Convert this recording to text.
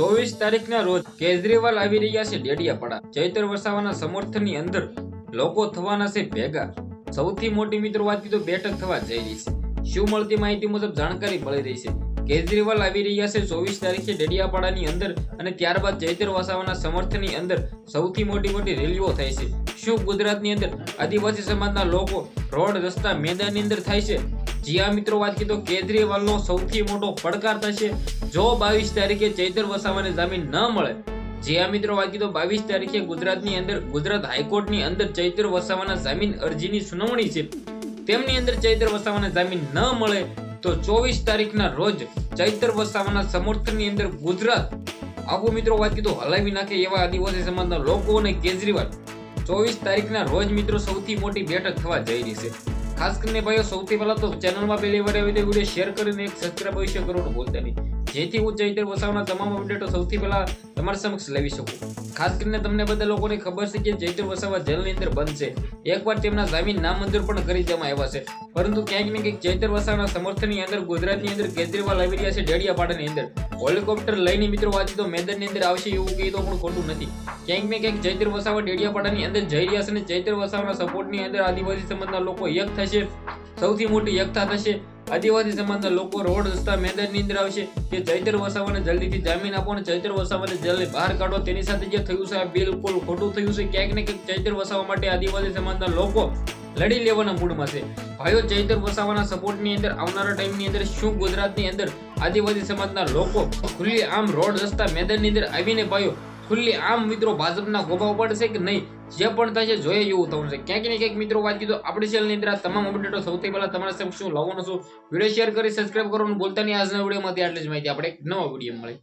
ચોવીસ તારીખના રોજ કેજરીવાલ આવી રહ્યા છે ડેડિયાપાડા. ચૈતર વસાવાના સમર્થનની અંદર લોકો થવાના છે ભેગા. સૌથી મોટી મિત્રો વાત કીધું, બેઠક થવા જઈ રહી છે. શું મળતી માહિતી મુજબ જાણકારી મળી રહી છે. કેજરીવાલ આવી રહ્યા છે ચોવીસ તારીખે ડેડિયાપાડાની અંદર અને ત્યારબાદ ચૈતર વસાવાના સમર્થનની અંદર સૌથી મોટી મોટી રેલીઓ થાય છે. શું ગુજરાતની અંદર આદિવાસી સમાજના લોકો રોડ રસ્તા મેદાનની અંદર થાય છે? જ્યાં મિત્રો, વાત કીધો કેજરીવાલનો સૌથી મોટો પડકાર થશે. જો બાવીસ તારીખે ચૈતર વસાવાને જામીન ન મળે, જ્યાં મિત્રો, વાત કીધો બાવીસ તારીખે ગુજરાતની અંદર, ગુજરાત હાઈકોર્ટની અંદર ચૈતર વસાવાના જામીન અરજીની સુનાવણી છે. તેમની અંદર ચૈતર વસાવાને જામીન ન મળે, તો ચોવીસ તારીખના રોજ ચૈતર વસાવાના સમર્થનની અંદર ગુજરાત આખું મિત્રો, વાત કીધું હલાવી નાખે એવા આદિવાસી સમાજના લોકો અને કેજરીવાલ. ચોવીસ તારીખના રોજ મિત્રો સૌથી મોટી બેઠક થવા જઈ રહી છે. ખાસ કરીને ભાઈઓ, સૌથી પહેલા તો ચેનલમાં પહેલી વાર આવી વીડિયો શેર કરીને એક સબસ્ક્રાઈબ અવશ્ય કરવાનું ભૂલતા નહીં જેથી હું ચૈતર વસાવાના તમામ અપડેટો સૌથી પહેલા તમારા સમક્ષ લાવી શકું. ખાસ કરીને તમને બધા લોકોને ખબર છે કે ચૈતર વસાવા જેલની અંદર છે. એકવાર તેમના જામીન નામંજૂર પણ કરી દેવામાં આવ્યા છે. પરંતુ ક્યાંક ને ક્યાંક ચૈતર વસાવાના સમર્થનની અંદર ગુજરાતની અંદર કેજરીવાલ આવી રહ્યા છે, ડેડિયાપાડાની અંદર. હેલિકોપ્ટર લઈને મિત્રો વાંચી તો મેદાનની અંદર આવશે એવું કહી તો પણ ખોટું નથી. ક્યાંક ને ક્યાંક ચૈત્ર વસાવા ડેડિયાપાડાની અંદર જઈ રહ્યા છે અને ચૈત્ર વસાવાના સપોર્ટની અંદર આદિવાસી સમાજના લોકો એક થશે. સૌથી મોટી એકતા થશે. આદિવાસી સમાજના લોકો રોડ રસ્તા મેદાનની અંદર આવશે. કે ચૈતર વસાવાને જલ્દીથી જામીન આપો અને ચૈતર વસાવાને જલ્દી બહાર કાઢો. તેની સાથે જે થયું છે બિલકુલ ખોટું થયું છે. ક્યાંક ને ક્યાંક ચૈતર વસાવા માટે આદિવાસી સમાજના લોકો લડી લેવાના મૂડમાં છે. ભાઈઓ ચૈતર વસાવાના સપોર્ટની અંદર, આવનારા ટાઈમની અંદર શું ગુજરાતની અંદર આદિવાસી સમાજના લોકો ખુલ્લી આમ રોડ રસ્તા મેદાનની અંદર આવીને ભાઈઓ, ખુલ્લી આમ મિત્રો ભાજપના ગોભા ઉપાડશે કે નહીં? જે પણ થશે, જોઈએ એવું થવાનું છે. ક્યાંક ને ક્યાંક મિત્રો વાત કીધું, આપણી ચેનલની અંદર તમામ અપડેટો સૌથી પહેલા તમારા સમક્ષ શું લાવવાનો છું. વીડિયો શેર કરી સબસ્ક્રાઇબ કરવાનું બોલતાની નહીં. આજના વિડીયોમાંથી આટલી જ માહિતી. આપણે નવા વીડિયો મળે